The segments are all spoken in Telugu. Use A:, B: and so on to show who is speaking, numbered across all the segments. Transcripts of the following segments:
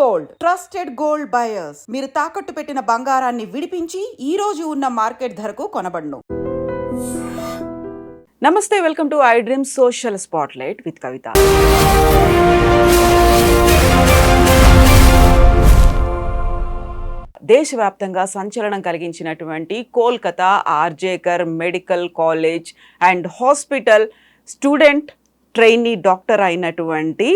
A: గోల్డ్. Trusted gold buyers. మీరు తాకట్టు పెట్టిన బంగారాన్ని విడిపించి ఈ రోజు ఉన్న మార్కెట్ ధరకు కొనబడును. నమస్తే welcome to I dream social spotlight with Kavitha. దేశవ్యాప్తంగా సంచలనం కలిగించినటువంటి Kolkata RG Kar medical college and hospital student trainee doctor అయినటువంటి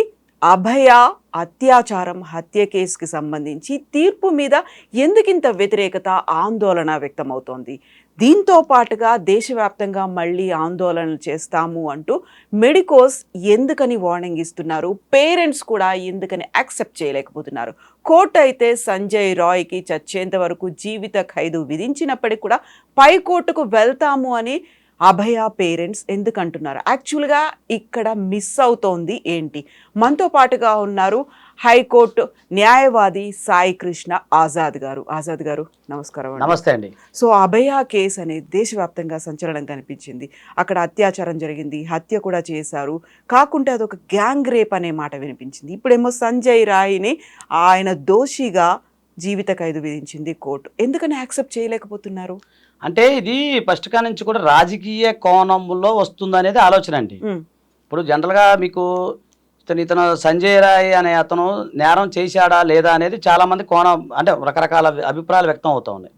A: అభయ అత్యాచారం హత్య కేసుకి సంబంధించి తీర్పు మీద ఎందుకింత వ్యతిరేకత ఆందోళన వ్యక్తమవుతోంది? దీంతో పాటుగా దేశవ్యాప్తంగా మళ్ళీ ఆందోళనలు చేస్తాము అంటూ మెడికోస్ ఎందుకని వార్నింగ్ ఇస్తున్నారు? పేరెంట్స్ కూడా ఎందుకని యాక్సెప్ట్ చేయలేకపోతున్నారు? కోర్టు అయితే సంజయ్ రాయ్కి చచ్చేంత వరకు జీవిత ఖైదు విధించినప్పటికీ కూడా పై కోర్టుకు వెళ్తాము అని అభయ పేరెంట్స్ ఎందుకు అంటున్నారు యాక్చువల్గా ఇక్కడ మిస్ అవుతోంది ఏంటి? మనతో పాటుగా ఉన్నారు హైకోర్టు న్యాయవాది సాయి కృష్ణ ఆజాద్ గారు. ఆజాద్ గారు నమస్కారం.
B: నమస్తే అండి.
A: సో అభయ కేసు అనేది దేశవ్యాప్తంగా సంచలనం కనిపించింది. అక్కడ అత్యాచారం జరిగింది హత్య కూడా చేశారు. కాకుంటే అదొక గ్యాంగ్ రేప్ అనే మాట వినిపించింది. ఇప్పుడేమో సంజయ్ రాయ్ని ఆయన దోషిగా జీవిత ఖైదు విధించింది కోర్టు. ఎందుకని యాక్సెప్ట్ చేయలేకపోతున్నారు?
B: అంటే ఇది ఫస్ట్ కా నుంచి కూడా రాజకీయ కోణంలో వస్తుంది అనేది ఆలోచన అండి. ఇప్పుడు జనరల్గా మీకు ఇతను ఇతను సంజయ్ రాయ్ అనే అతను నేరం చేశాడా లేదా అనేది చాలా మంది కోణం అంటే రకరకాల అభిప్రాయాలు వ్యక్తం అవుతా ఉన్నాయి.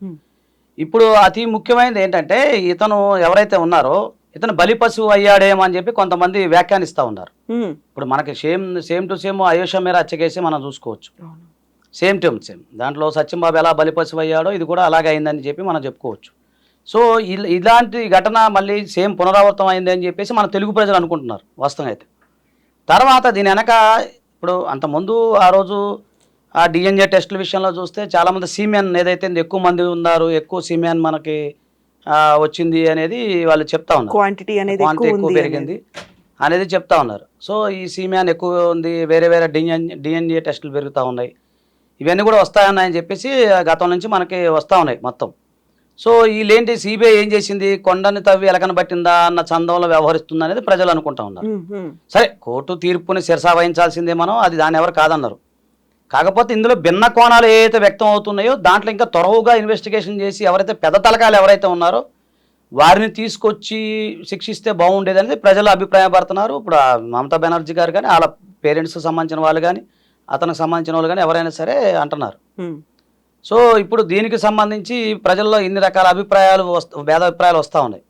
B: ఇప్పుడు అతి ముఖ్యమైనది ఏంటంటే ఇతను ఎవరైతే ఉన్నారో ఇతను బలి పశువు అయ్యాడేమో అని చెప్పి కొంతమంది వ్యాఖ్యానిస్తూ ఉన్నారు. ఇప్పుడు మనకి same same to same Ayesha మీద హత్యకేసి మనం చూసుకోవచ్చు. Same to same. దాంట్లో సత్యంబాబు ఎలా బలిపశువు అయ్యాడో ఇది కూడా అలాగే అయిందని చెప్పి మనం చెప్పుకోవచ్చు. సో ఇల- ఇలాంటి ఘటన మళ్ళీ సేమ్ పునరావృతం అయింది అని చెప్పేసి మన తెలుగు ప్రజలు అనుకుంటున్నారు వాస్తవం అయితే. తర్వాత దీని వెనక ఇప్పుడు అంతకుముందు ఆ రోజు ఆ డిఎన్ఏ టెస్టుల విషయంలో చూస్తే చాలామంది సీమెన్ ఏదైతే ఎక్కువ మంది ఉన్నారు ఎక్కువ సీమెన్ మనకి వచ్చింది అనేది వాళ్ళు చెప్తా ఉన్నారు.
A: క్వాంటిటీ అనేది
B: క్వాంటిటీ
A: ఎక్కువ
B: పెరిగింది అనేది చెప్తా ఉన్నారు. సో ఈ సీమ్యాన్ ఎక్కువ ఉంది వేరే వేరే డిఎన్ డిఎన్ఏ టెస్టులు పెరుగుతూ ఉన్నాయి. ఇవన్నీ కూడా వస్తాయన్నాయని చెప్పేసి గతం నుంచి మనకి వస్తూ ఉన్నాయి మొత్తం. సో వీళ్ళేంటి సిబిఐ ఏం చేసింది? కొండని తవ్వి ఎలకన పట్టిందా అన్న చందంలో వ్యవహరిస్తుంది అనేది ప్రజలు అనుకుంటా ఉన్నారు. సరే కోర్టు తీర్పుని శిరసా వహించాల్సిందే మనం అది దాన్ని ఎవరు కాదన్నారు. కాకపోతే ఇందులో భిన్న కోణాలు ఏవైతే వ్యక్తం అవుతున్నాయో దాంట్లో ఇంకా త్వరగా ఇన్వెస్టిగేషన్ చేసి ఎవరైతే పెద్ద తలకాయలు ఎవరైతే ఉన్నారో వారిని తీసుకొచ్చి శిక్షిస్తే బాగుండేది అనేది ప్రజలు అభిప్రాయపడుతున్నారు. ఇప్పుడు మమతా బెనర్జీ గారు కానీ వాళ్ళ పేరెంట్స్కి సంబంధించిన వాళ్ళు కానీ అతనికి సంబంధించిన వాళ్ళు కానీ ఎవరైనా సరే అంటున్నారు. సో ఇప్పుడు దీనికి సంబంధించి ప్రజల్లో ఇన్ని రకాల అభిప్రాయాలు వస్త భేదాభిప్రాయాలు వస్తూ ఉన్నాయి.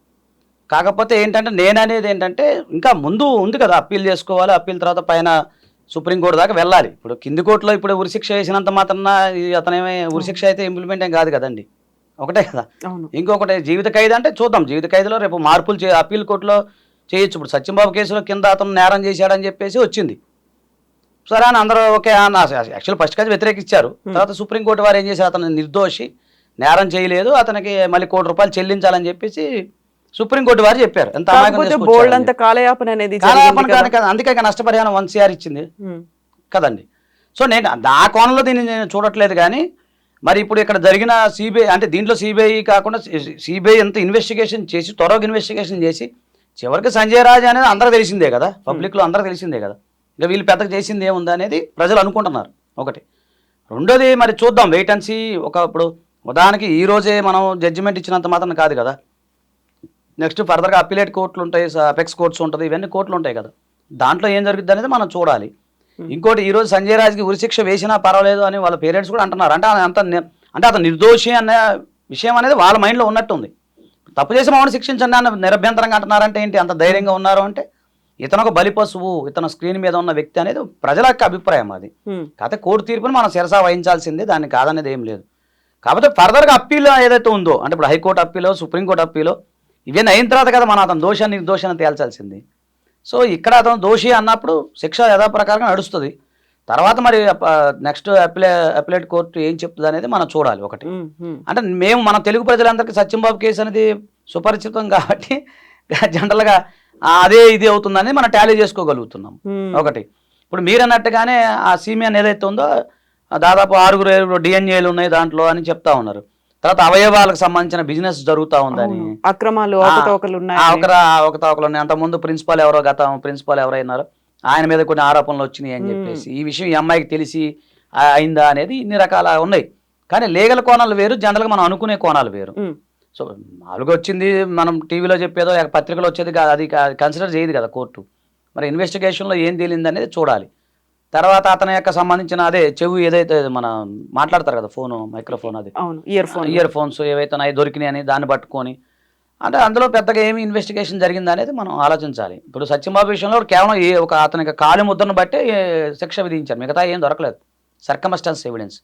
B: కాకపోతే ఏంటంటే నేననేది ఏంటంటే ఇంకా ముందు ఉంది కదా అప్పీల్ చేసుకోవాలి అప్పీల్ తర్వాత పైన సుప్రీంకోర్టు దాకా వెళ్ళాలి. ఇప్పుడు కింది కోర్టులో ఇప్పుడు ఉరిశిక్ష వేసినంత మాత్రాన ఇది అతనేమే ఉరిశిక్ష అయితే ఇంప్లిమెంట్ ఏం కాదు కదండి. ఒకటే కదా. ఇంకొకటి జీవిత ఖైదు అంటే చూద్దాం. జీవిత ఖైదులో రేపు మార్పులు చే అప్పీల్ కోర్టులో చేయొచ్చు. ఇప్పుడు సత్యంబాబు కేసులో కింద అతను నేరం చేశాడని చెప్పేసి వచ్చింది. సరే అని అందరూ ఓకే అన్న. యాక్చువల్ ఫస్ట్ కాదు వ్యతిరేకించారు తర్వాత సుప్రీంకోర్టు వారు ఏం చేశారు? అతను నిర్దోషి నేరం చేయలేదు అతనికి మళ్ళీ కోటి రూపాయలు చెల్లించాలని చెప్పేసి సుప్రీంకోర్టు వారు చెప్పారు. ఎంత
A: బోల్డ్ అంత కాలయాపన అనేది
B: కదా, అందుకే నష్టపరిహారం వన్ సిఆర్ ఇచ్చింది.
A: ఉమ్,
B: కదండి. సో నేను ఆ కోణంలో దీన్ని నేను చూడట్లేదు కానీ మరి ఇప్పుడు ఇక్కడ జరిగిన సిబిఐ అంటే దీంట్లో సిబిఐ కాకుండా సిబిఐ ఎంత ఇన్వెస్టిగేషన్ చేసి త్వరగా ఇన్వెస్టిగేషన్ చేసి చివరికి సంజయ్ రాజ్ అనేది అందరూ తెలిసిందే కదా. పబ్లిక్లో అందరూ తెలిసిందే కదా. ఇంకా వీళ్ళు పెద్దగా చేసింది ఏముంది అనేది ప్రజలు అనుకుంటున్నారు. ఒకటి. రెండోది మరి చూద్దాం. వెయిట్ అండ్ సీ ఒక ఇప్పుడు ఉదాహరణకి ఈ రోజే మనం జడ్జిమెంట్ ఇచ్చినంత మాత్రం కాదు కదా. నెక్స్ట్ ఫర్దర్గా అప్పిలేట్ కోర్టులు ఉంటాయి అపెక్స్ కోర్ట్స్ ఉంటుంది ఇవన్నీ కోర్టులు ఉంటాయి కదా. దాంట్లో ఏం జరుగుతుంది అనేది మనం చూడాలి. ఇంకోటి ఈ రోజు సంజయ్ రాజ్కి ఉరిశిక్ష వేసినా పర్వాలేదు అని వాళ్ళ పేరెంట్స్ కూడా అంటున్నారు. అంటే అంత అంటే అతను నిర్దోషి అనే విషయం అనేది వాళ్ళ మైండ్లో ఉన్నట్టుంది. తప్పు చేసిన వాడిని శిక్షించండి అని నిరభ్యంతరంగా అంటున్నారంటే ఏంటి? అంత ధైర్యంగా ఉన్నారు అంటే ఇతను ఒక బలి పశువు ఇతను స్క్రీన్ మీద ఉన్న వ్యక్తి అనేది ప్రజల యొక్క అభిప్రాయం అది. కాకపోతే కోర్టు తీర్పుని మనం శిరసా వహించాల్సిందే దాన్ని కాదనేది ఏం లేదు. కాకపోతే ఫర్దర్గా అప్పీల్ ఏదైతే ఉందో అంటే ఇప్పుడు హైకోర్టు అప్పీలో సుప్రీంకోర్టు అప్పీలో ఇవన్నీ అయిన తర్వాత కదా మనం అతను దోషాన్ని నిర్దోషాన్ని తేల్చాల్సింది. సో ఇక్కడ అతను దోషి అన్నప్పుడు శిక్ష యథాప్రకారంగా నడుస్తుంది. తర్వాత మరి నెక్స్ట్ అప్లే అప్లేట్ కోర్టు ఏం చెప్తుంది అనేది మనం చూడాలి ఒకటి. అంటే మేము మన తెలుగు ప్రజలందరికీ సత్యంబాబు కేసు అనేది సుపరిచితం కాబట్టి జనరల్గా అదే ఇది అవుతుందని మనం టాలీ చేసుకోగలుగుతున్నాం. ఒకటి. ఇప్పుడు మీరు అన్నట్టుగానే ఆ సీమియన్ ఏదైతే ఉందో దాదాపు ఆరుగురు ఏడుగురు డిఎన్ఏలు ఉన్నాయి దాంట్లో అని చెప్తా ఉన్నారు. తర్వాత అవయవాలకు సంబంధించిన బిజినెస్ జరుగుతూ ఉందని.
A: అక్రమాలు అవకతవకలు ఉన్నాయి.
B: ఒకర ఒకతవకలు ఉన్నాయి. అంతకుముందు ప్రిన్సిపాల్ ఎవరో గత ప్రిన్సిపాల్ ఎవరైనారో ఆయన మీద కొన్ని ఆరోపణలు వచ్చినాయి అని చెప్పేసి. ఈ విషయం ఈ అమ్మాయికి తెలిసి అయిందా అనేది ఇన్ని రకాల ఉన్నాయి. కానీ లీగల్ కోణాలు వేరు జనరల్గా మనం అనుకునే కోణాలు వేరు. సో మామూలుగా వచ్చింది మనం టీవీలో చెప్పేదో పత్రికలో వచ్చేది కాదు అది కన్సిడర్ చేయదు కదా కోర్టు. మరి ఇన్వెస్టిగేషన్లో ఏం తేలింది అనేది చూడాలి. తర్వాత అతని యొక్క సంబంధించిన అదే చెవు ఏదైతే మన మాట్లాడతారు కదా ఫోను మైక్రోఫోన్ అది.
A: Earphone.
B: ఇయర్ ఫోన్స్ ఏవైతే ఉన్నాయో దొరికినాయి అని దాన్ని పట్టుకొని. అంటే అందులో పెద్దగా ఏమి ఇన్వెస్టిగేషన్ జరిగింది అనేది మనం ఆలోచించాలి. ఇప్పుడు సత్యబాబు విషయంలో కేవలం ఏ ఒక అతనికి కాలి ముద్రను బట్టే శిక్ష విధించారు. మిగతా ఏం దొరకలేదు. సర్కమస్టెన్స్ ఎవిడెన్స్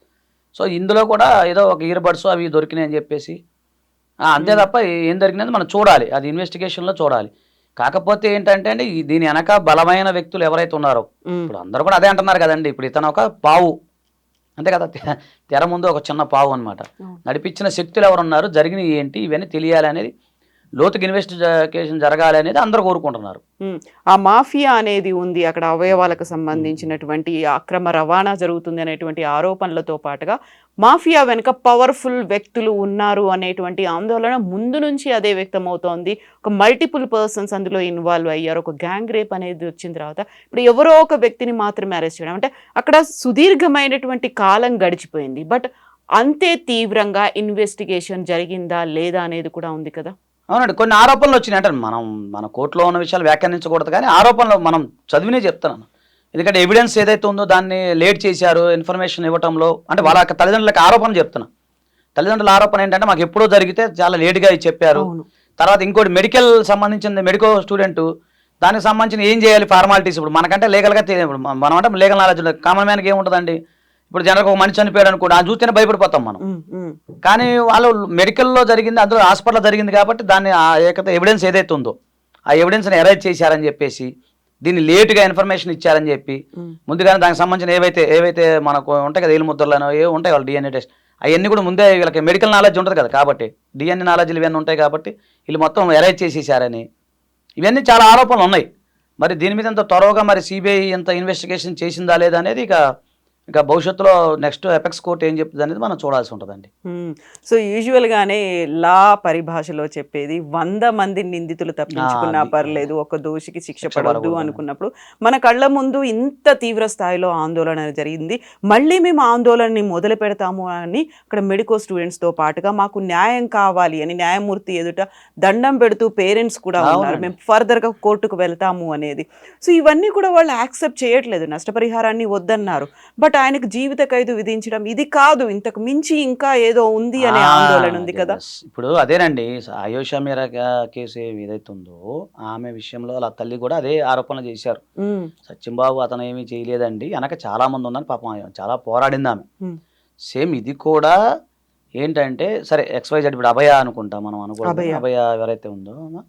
B: సో ఇందులో కూడా ఏదో ఒక ఇయర్ బడ్స్ అవి దొరికినాయి అని చెప్పేసి అంతే తప్ప ఏం దొరికినది మనం చూడాలి. అది ఇన్వెస్టిగేషన్లో చూడాలి. కాకపోతే ఏంటంటే అండి దీని వెనక బలమైన వ్యక్తులు ఎవరైతే ఉన్నారో ఇప్పుడు అందరూ కూడా అదే అంటున్నారు కదండి. ఇప్పుడు ఇతను ఒక పావు. అంతే కదా తెర ముందు ఒక చిన్న పావు అన్నమాట.
A: అవును.
B: నడిపించిన శక్తులు ఎవరు ఉన్నారు జరిగినవి ఏంటి ఇవన్నీ తెలియాలి అనేది లోతుకి ఇన్వెస్టిగేషన్ జరగాలి అనేది అందరూ కోరుకుంటున్నారు.
A: ఆ మాఫియా అనేది ఉంది అక్కడ అవయవాలకు సంబంధించినటువంటి అక్రమ రవాణా జరుగుతుంది అనేటువంటి ఆరోపణలతో పాటుగా మాఫియా వెనుక పవర్ఫుల్ వ్యక్తులు ఉన్నారు అనేటువంటి ఆందోళన ముందు నుంచి అదే వ్యక్తమవుతోంది. ఒక మల్టిపుల్ పర్సన్స్ అందులో ఇన్వాల్వ్ అయ్యారు. ఒక గ్యాంగ్ రేప్ అనేది వచ్చిన తర్వాత ఇప్పుడు ఎవరో ఒక వ్యక్తిని మాత్రమే అరెస్ట్ చేయడం. అంటే అక్కడ సుదీర్ఘమైనటువంటి కాలం గడిచిపోయింది. బట్ అంతే తీవ్రంగా ఇన్వెస్టిగేషన్ జరిగిందా లేదా అనేది కూడా ఉంది కదా.
B: అవునండి కొన్ని ఆరోపణలు వచ్చినాయి. అంటే మనం మన కోర్టులో ఉన్న విషయాలు వ్యాఖ్యానించకూడదు కానీ ఆరోపణలు మనం చదివినే చెప్తున్నాను. ఎందుకంటే ఎవిడెన్స్ ఏదైతే ఉందో దాన్ని లేట్ చేశారు ఇన్ఫర్మేషన్ ఇవ్వటంలో అంటే వాళ్ళ తల్లిదండ్రులకు ఆరోపణ చెప్తున్నా. తల్లిదండ్రుల ఆరోపణ ఏంటంటే మాకు ఎప్పుడో జరిగితే చాలా లేట్గా చెప్పారు. తర్వాత ఇంకోటి మెడికల్ సంబంధించిన మెడికో స్టూడెంట్ దానికి సంబంధించిన ఏం చేయాలి ఫార్మాలిటీస్ ఇప్పుడు? మనకంటే లీగల్గా తెలియదు ఇప్పుడు మనం అంటే లీగల్ నాలెడ్జ్ కామన్ మ్యాన్కి ఏముంటుందండి? ఇప్పుడు జనరకు ఒక మనిషి చనిపోయాడు అనుకోండి ఆ చూస్తేనే భయపడిపోతాం మనం. కానీ వాళ్ళు మెడికల్లో జరిగింది అందులో హాస్పిటల్లో జరిగింది కాబట్టి దాన్ని ఆ ఏకత ఎవిడెన్స్ ఏదైతే ఉందో ఆ ఎవిడెన్స్ని అరేంజ్ చేశారని చెప్పేసి దీన్ని లేటుగా ఇన్ఫర్మేషన్ ఇచ్చారని చెప్పి. ముందుగానే దానికి సంబంధించిన ఏవైతే ఏవైతే మనకు ఉంటాయి కదా ఏలు ముద్రలను ఏ ఉంటాయి వాళ్ళు డిఎన్ఏ టెస్ట్ అవన్నీ కూడా ముందే వీళ్ళకి మెడికల్ నాలెడ్జ్ ఉంటుంది కదా కాబట్టి డిఎన్ఏ నాలెడ్జ్లు ఇవన్నీ ఉంటాయి కాబట్టి వీళ్ళు మొత్తం అరేంజ్ చేసేసారని. ఇవన్నీ చాలా ఆరోపణలు ఉన్నాయి. మరి దీని మీద ఇంత త్వరగా మరి సిబిఐ ఇంత ఇన్వెస్టిగేషన్ చేసిందా లేదా అనేది ఇక ఇక భవిష్యత్తులో నెక్స్ట్ ఎపెక్స్ కోర్ట్ ఏం చెప్తుంది అనేది మనం చూడాల్సి ఉంటుందండి.
A: సో యూజువల్గానే లా పరిభాషలో చెప్పేది వంద మంది నిందితులు తప్పించుకున్నా. పర్లేదు ఒక దోషికి శిక్ష పడవద్దు
B: పడకూడదు.
A: అనుకున్నప్పుడు మన కళ్ళ ముందు ఇంత తీవ్ర స్థాయిలో ఆందోళన జరిగింది మళ్ళీ మేము ఆందోళనని మొదలు పెడతాము అని అక్కడ మెడికో స్టూడెంట్స్తో పాటుగా మాకు న్యాయం కావాలి అని న్యాయమూర్తి ఎదుట దండం పెడుతూ పేరెంట్స్ కూడా ఉన్నారు. మేము ఫర్దర్గా కోర్టుకు వెళ్తాము అనేది సో ఇవన్నీ కూడా వాళ్ళు యాక్సెప్ట్ చేయట్లేదు నష్టపరిహారాన్ని వద్దన్నారు బట్ ఆయనకు జీవిత ఖైదు విధించడం ఇది కాదు. ఇంతకు మించి ఇంకా ఏదో ఉంది అనే ఆందోళన ఉంది కదా.
B: ఇప్పుడు అదేనండి ఆయుష మీరా కేసు ఏదైతే ఉందో ఆమె విషయంలో వాళ్ళ తల్లి కూడా అదే ఆరోపణలు చేశారు.
A: ఉమ్,
B: సత్యంబాబు అతను ఏమీ చేయలేదండి. వెనక చాలా మంది ఉందని పాపం చాలా పోరాడింది ఆమె. సేమ్ ఇది కూడా ఏంటంటే సరే ఎక్స్వైజెడ్ ఇప్పుడు అభయ అనుకుంటా మనం అనుకుంటాం
A: అభయ.
B: ఎవరైతే ఉందో ఆమె-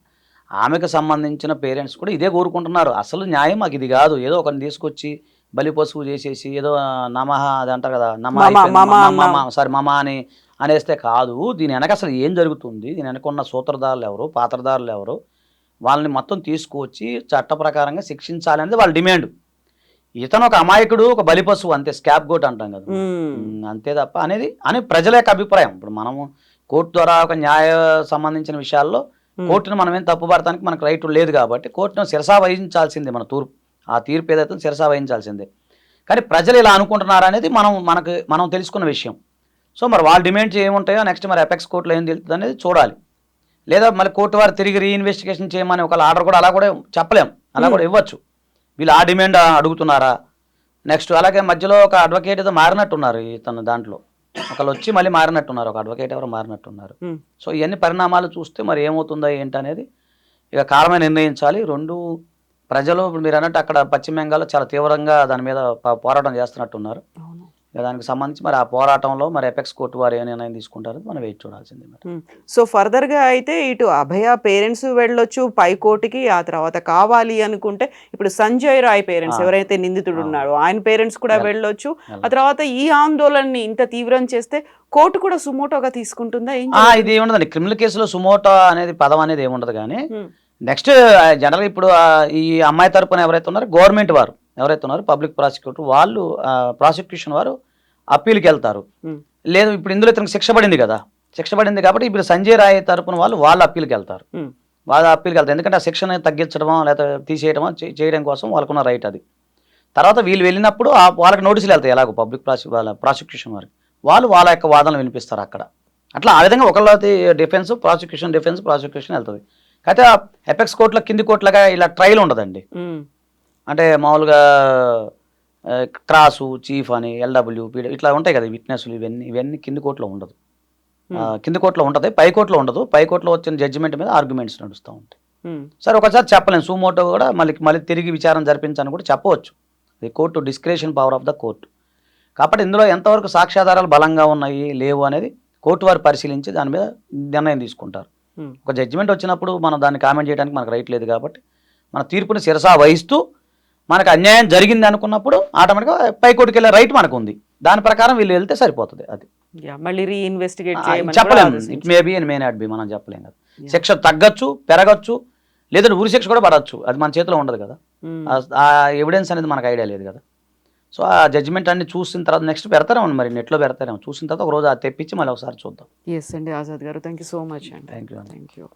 B: ఆమెకు సంబంధించిన పేరెంట్స్ కూడా ఇదే కోరుకుంటున్నారు. అసలు న్యాయం మాకు ఇది కాదు. ఏదో ఒకరిని తీసుకొచ్చి బలి పశువు చేసేసి ఏదో నమహ అది అంటారు కదా నమ సారీ మమ అని అనేస్తే కాదు. దీని వెనక అసలు ఏం జరుగుతుంది? దీని వెనక ఉన్న సూత్రధారులు ఎవరు పాత్రధారులు ఎవరు? వాళ్ళని మొత్తం తీసుకువచ్చి చట్ట ప్రకారంగా శిక్షించాలి అనేది వాళ్ళ డిమాండ్. ఇతను ఒక అమాయకుడు ఒక బలి పశువు అంతే స్కాప్ గోట్ అంటాం కదా అంతే తప్ప అనేది అని ప్రజల యొక్క అభిప్రాయం. ఇప్పుడు మనము కోర్టు ద్వారా ఒక న్యాయ సంబంధించిన విషయాల్లో కోర్టును మనం ఏం తప్పుపడటానికి మనకు రైట్ లేదు కాబట్టి కోర్టును శిరసా వహించాల్సిందే మన తూర్పు. ఆ తీర్పు ఏదైతే శిరసా వహించాల్సిందే. కానీ ప్రజలు ఇలా అనుకుంటున్నారు అనేది మనం మనకు మనం తెలుసుకున్న విషయం. సో మరి వాళ్ళ డిమాండ్స్ ఏముంటాయో నెక్స్ట్ మరి అపెక్స్ కోర్టులో ఏం తెలుస్తుంది అనేది చూడాలి. లేదా మళ్ళీ కోర్టు వారు తిరిగి రీఇన్వెస్టిగేషన్ చేయమని ఒక ఆర్డర్ కూడా అలా కూడా చెప్పలేం. అలా కూడా ఇవ్వచ్చు. వీళ్ళు ఆ డిమాండ్ అడుగుతున్నారా? నెక్స్ట్ అలాగే మధ్యలో ఒక అడ్వకేట్ ఏదో మారినట్టున్నారు ఇతను దాంట్లో. ఒకళ్ళు వచ్చి మళ్ళీ మారినట్టున్నారు. ఒక అడ్వకేట్ ఎవరు మారినట్టున్నారు.
A: ఉమ్,
B: సో ఇవన్నీ పరిణామాలు చూస్తే మరి ఏమవుతుందో ఏంటనేది ఇక కాలమే నిర్ణయించాలి. రెండు ప్రజలు ఇప్పుడు మీరు అన్నట్టు అక్కడ పశ్చిమ బెంగాల్లో చాలా తీవ్రంగా దాని మీద పోరాటం చేస్తున్నట్టున్నారు. దానికి సంబంధించి మరి ఆ పోరాటంలో మరి ఎపెక్స్ కోర్టు వారు ఏ నిర్ణయం తీసుకుంటారో మనం వెయిట్ చూడాల్సిందే.
A: సో ఫర్దర్గా అయితే ఇటు అభయ పేరెంట్స్ వెళ్ళొచ్చు పై కోర్టుకి ఆ తర్వాత కావాలి అనుకుంటే ఇప్పుడు సంజయ్ రాయ్ పేరెంట్స్. ఎవరైతే నిందితుడు. ఉన్నాడో ఆయన పేరెంట్స్ కూడా
B: వెళ్ళ-
A: వెళ్ళొచ్చు. ఆ తర్వాత ఈ ఆందోళనని ఇంత తీవ్రం చేస్తే కోర్టు కూడా సుమోటోగా తీసుకుంటుందా?
B: ఇది ఏముండదండి. క్రిమినల్ కేసులో సుమోటో అనేది పదం అనేది ఏముండదు కానీ నెక్స్ట్ జనరల్గా ఇప్పుడు ఈ అమ్మాయి తరపున ఎవరైతే ఉన్నారో గవర్నమెంట్ వారు ఎవరైతే ఉన్నారో పబ్లిక్ ప్రాసిక్యూటర్ వాళ్ళు ప్రాసిక్యూషన్ వారు అప్పీల్కి వెళ్తారు. లేదు ఇప్పుడు ఇందులో ఇతనికి శిక్ష పడింది కదా. శిక్ష పడింది కాబట్టి ఇప్పుడు సంజయ్ రాయ్ తరపున వాళ్ళు వాళ్ళు అప్పీల్కి వెళ్తారు. వాళ్ళ అప్పీల్కి వెళ్తారు. ఎందుకంటే ఆ శిక్షను తగ్గించడమో లేదా తీసేయడమో చేయడం కోసం వాళ్ళకున్న రైట్ అది. తర్వాత వీళ్ళు వెళ్ళినప్పుడు వాళ్ళకి నోటీసులు వెళ్తాయి ఎలాగో పబ్లిక్ ప్రాసి వాళ్ళ ప్రాసిక్యూషన్ వారికి. వాళ్ళు వాళ్ళ యొక్క వాదనలు వినిపిస్తారు అక్కడ. అట్లా ఆ విధంగా ఒకళ్ళది డిఫెన్స్ ప్రాసిక్యూషన్ డిఫెన్స్ ప్రాసిక్యూషన్ వెళ్తుంది. అయితే ఎపెక్స్ కోర్టుల కింది కోర్టులుగా ఇలా ట్రయల్ ఉండదండి. అంటే మామూలుగా క్రాసు చీఫ్ అని ఎల్డబ్ల్యూ పీడ ఇట్లా ఉంటాయి కదా విట్నెస్లు ఇవన్నీ ఇవన్నీ కింది కోర్టులో ఉండదు. కింది కోర్టులో ఉంటుంది పై కోర్టులో ఉండదు పై కోర్టులో వచ్చిన జడ్జిమెంట్ మీద ఆర్గ్యుమెంట్స్ నడుస్తూ ఉంటాయి. సరే ఒకసారి చెప్పలేము సుమోటో కూడా మళ్ళీ మళ్ళీ తిరిగి విచారణ జరిపించని కూడా చెప్పవచ్చు. ఇది court discretion power of the court కాబట్టి ఇందులో ఎంతవరకు సాక్ష్యాధారాలు బలంగా ఉన్నాయి లేవు అనేది కోర్టు వారు పరిశీలించి దాని మీద నిర్ణయం తీసుకుంటారు. ఒక జడ్జిమెంట్ వచ్చినప్పుడు మనం దాన్ని కామెంట్ చేయడానికి మనకు రైట్ లేదు కాబట్టి మన తీర్పుని శిరసా వహిస్తూ మనకు అన్యాయం జరిగింది అనుకున్నప్పుడు ఆటోమేటిక్గా పై కోర్టుకి వెళ్ళే రైట్ మనకు ఉంది దాని ప్రకారం వీళ్ళు వెళ్తే సరిపోతుంది అది.
A: మళ్ళీ రీఇన్వెస్టిగేట్
B: చెప్పలేము. It may be and may not be మనం చెప్పలేం కదా. శిక్ష తగ్గచ్చు పెరగచ్చు లేదంటే ఉరి శిక్ష కూడా పడవచ్చు అది మన చేతిలో ఉండదు కదా. ఆ- ఆ ఎవిడెన్స్ అనేది మనకు ఐడియా లేదు కదా. సో ఆ జడ్జిమెంట్ అన్ని చూసిన తర్వాత నెక్స్ట్ పెడతారేమో మరి? నెట్లో పెడతారేమో? చూసిన తర్వాత ఒక రోజు అది తెప్పించి మళ్ళీ ఒకసారి చూద్దాం.
A: ఎస్ అండి ఆజాద్ గారు. థ్యాంక్ యూ సో మచ్ అండి.
B: Thank you
A: thank you